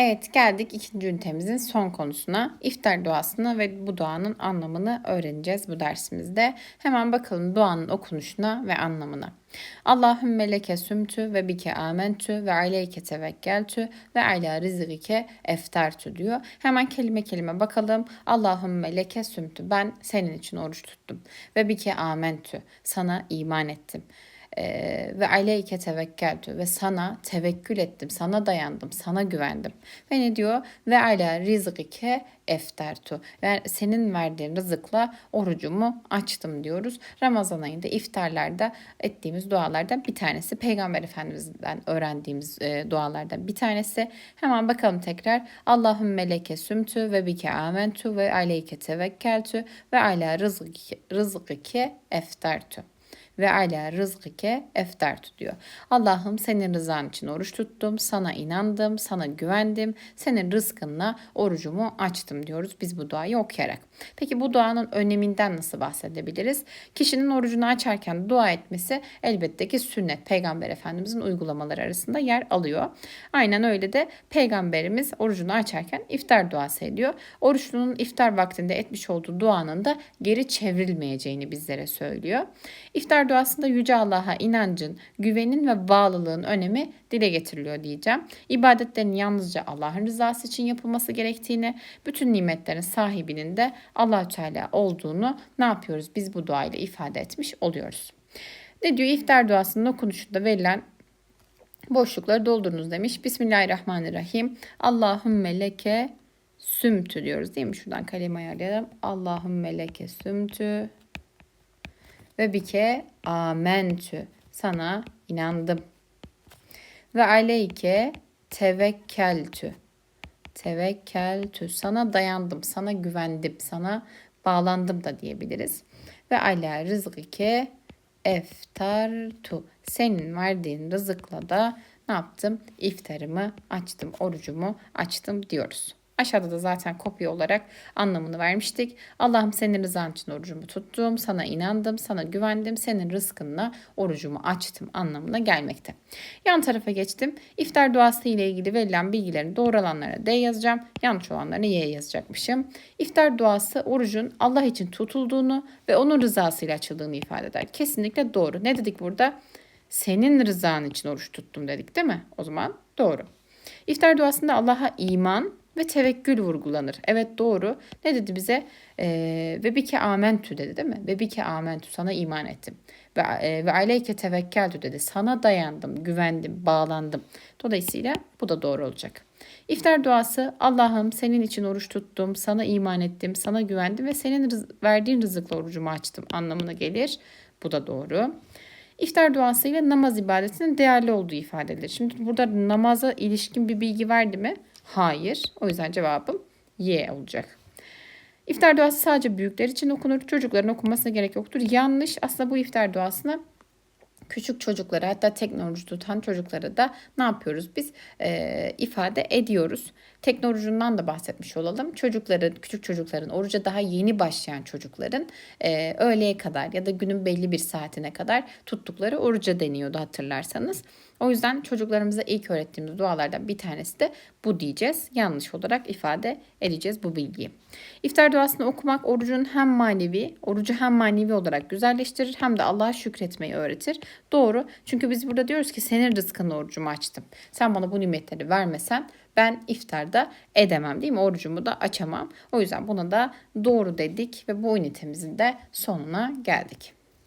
Evet geldik ikinci ünitemizin son konusuna. İftar duasını ve bu duanın anlamını öğreneceğiz bu dersimizde. Hemen bakalım duanın okunuşuna ve anlamına. Allahümme leke sümtü ve bike amentü ve aleyke tevekkeltü ve ala rizgike eftertü diyor. Hemen kelime kelime bakalım. Allahümme leke sümtü ben senin için oruç tuttum. Ve bike amentü sana iman ettim ve aleyke tevekkeltü ve sana tevekkül ettim, sana dayandım, sana güvendim. Ve ne diyor? Ve ala rizgike eftertu. Ve senin verdiğin rızıkla orucumu açtım diyoruz. Ramazan ayında iftarlarda ettiğimiz dualardan bir tanesi. Peygamber Efendimiz'den öğrendiğimiz e, dualardan bir tanesi. Hemen bakalım tekrar. Allahümme leke sümtü ve bike amentu ve aleyke tevekkeltü ve ala rızgike, rızgike eftertu ve ala rızkike efter tutuyor. Allah'ım senin rızan için oruç tuttum, sana inandım, sana güvendim, senin rızkınla orucumu açtım diyoruz biz bu duayı okuyarak. Peki bu duanın öneminden nasıl bahsedebiliriz? Kişinin orucunu açarken dua etmesi elbette ki sünnet, peygamber efendimizin uygulamaları arasında yer alıyor. Aynen öyle de peygamberimiz orucunu açarken iftar duası ediyor. Oruçlunun iftar vaktinde etmiş olduğu duanın da geri çevrilmeyeceğini bizlere söylüyor. İftar duasında Yüce Allah'a inancın, güvenin ve bağlılığın önemi dile getiriliyor diyeceğim. İbadetlerin yalnızca Allah'ın rızası için yapılması gerektiğini, bütün nimetlerin sahibinin de allah Teala olduğunu ne yapıyoruz? Biz bu duayla ifade etmiş oluyoruz. Ne diyor? İftar duasının okunuşunda verilen boşlukları doldurunuz demiş. Bismillahirrahmanirrahim. Allahümme leke sümtü diyoruz değil mi? Şuradan kalemi ayarlayalım. Allahümme leke sümtü ve bike amentü. Sana inandım. Ve aleyke tevekkeltü. Tevekkeltü. Sana dayandım, sana güvendim, sana bağlandım da diyebiliriz. Ve ala rızkike eftartu. Senin verdiğin rızıkla da ne yaptım? İftarımı açtım, orucumu açtım diyoruz. Aşağıda da zaten kopya olarak anlamını vermiştik. Allah'ım senin rızan için orucumu tuttum, sana inandım, sana güvendim, senin rızkınla orucumu açtım anlamına gelmekte. Yan tarafa geçtim. İftar duası ile ilgili verilen bilgilerin doğru olanlara D yazacağım, yanlış olanlara Y yazacakmışım. İftar duası orucun Allah için tutulduğunu ve onun rızasıyla açıldığını ifade eder. Kesinlikle doğru. Ne dedik burada? Senin rızan için oruç tuttum dedik değil mi? O zaman doğru. İftar duasında Allah'a iman, ve tevekkül vurgulanır. Evet doğru. Ne dedi bize? Ee, ve bike amentü dedi değil mi? Ve bike amentü sana iman ettim. Ve, e, ve aleyke tevekkeltü dedi. Sana dayandım, güvendim, bağlandım. Dolayısıyla bu da doğru olacak. İftar duası Allah'ım senin için oruç tuttum, sana iman ettim, sana güvendim ve senin rız- verdiğin rızıkla orucumu açtım anlamına gelir. Bu da doğru. İftar duasıyla namaz ibadetinin değerli olduğu ifade edilir. Şimdi burada namaza ilişkin bir bilgi verdi mi? Hayır. O yüzden cevabım Y olacak. İftar duası sadece büyükler için okunur. Çocukların okunmasına gerek yoktur. Yanlış. Aslında bu iftar duasını küçük çocuklara hatta teknoloji tutan çocuklara da ne yapıyoruz biz e, ifade ediyoruz. Teknolojiden da bahsetmiş olalım. Çocukların, küçük çocukların, oruca daha yeni başlayan çocukların e, öğleye kadar ya da günün belli bir saatine kadar tuttukları oruca deniyordu hatırlarsanız. O yüzden çocuklarımıza ilk öğrettiğimiz dualardan bir tanesi de bu diyeceğiz. Yanlış olarak ifade edeceğiz bu bilgiyi. İftar duasını okumak orucun hem manevi, orucu hem manevi olarak güzelleştirir hem de Allah'a şükretmeyi öğretir. Doğru. Çünkü biz burada diyoruz ki senin rızkını orucumu açtım. Sen bana bu nimetleri vermesen ben iftarda edemem değil mi? Orucumu da açamam. O yüzden buna da doğru dedik ve bu ünitemizin de sonuna geldik.